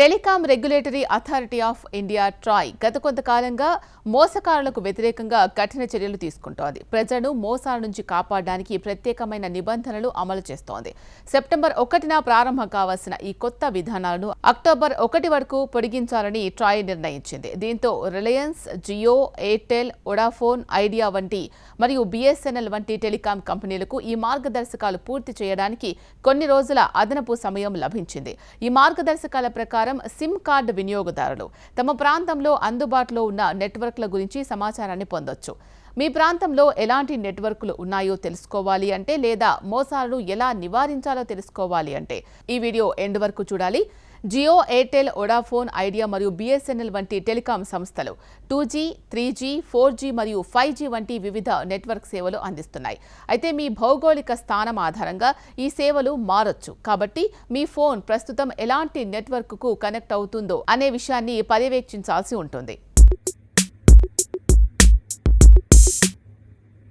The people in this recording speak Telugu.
Telecom regulatory authority of India TRAI గత కొంతకాలంగా మోసకారులకు వ్యతిరేకంగా కఠిన చర్యలు తీసుకుంటోంది. ప్రజలను మోసాల నుంచి కాపాడడానికి ప్రత్యేకమైన నిబంధనలు అమలు చేస్తోంది. సెప్టెంబర్ ఒకటిన ప్రారంభం కావాల్సిన ఈ కొత్త విధానాలను అక్టోబర్ ఒకటి వరకు పొడిగించాలని ట్రాయ్ నిర్ణయించింది. దీంతో రిలయన్స్ జియో ఎయిర్టెల్ వొడాఫోన్ ఐడియా వంటి మరియు బిఎస్ఎన్ఎల్ వంటి టెలికాం కంపెనీలకు ఈ మార్గదర్శకాలు పూర్తి చేయడానికి కొన్ని రోజుల అదనపు సమయం లభించింది. ఈ మార్గదర్శకాల ప్రకారం సిమ్ కార్డు వినియోగదారులు తమ ప్రాంతంలో అందుబాటులో ఉన్న నెట్వర్క్ల గురించి సమాచారాన్ని పొందొచ్చు. మీ ప్రాంతంలో ఎలాంటి నెట్వర్క్లు ఉన్నాయో తెలుసుకోవాలి అంటే లేదా మోసాలను ఎలా నివారించాలో తెలుసుకోవాలి అంటే ఈ వీడియో ఎండ్ వరకు చూడాలి. జియో ఎయిర్టెల్ వొడాఫోన్ ఐడియా మరియు బీఎస్ఎన్ఎల్ వంటి టెలికాం సంస్థలు two G three G four G మరియు ఫైవ్ జీ వంటి వివిధ నెట్వర్క్ సేవలు అందిస్తున్నాయి. అయితే మీ భౌగోళిక స్థానం ఆధారంగా ఈ సేవలు మారొచ్చు. కాబట్టి మీ ఫోన్ ప్రస్తుతం ఎలాంటి నెట్వర్క్కు కనెక్ట్ అవుతుందో అనే విషయాన్ని పర్యవేక్షించాల్సి ఉంటుంది.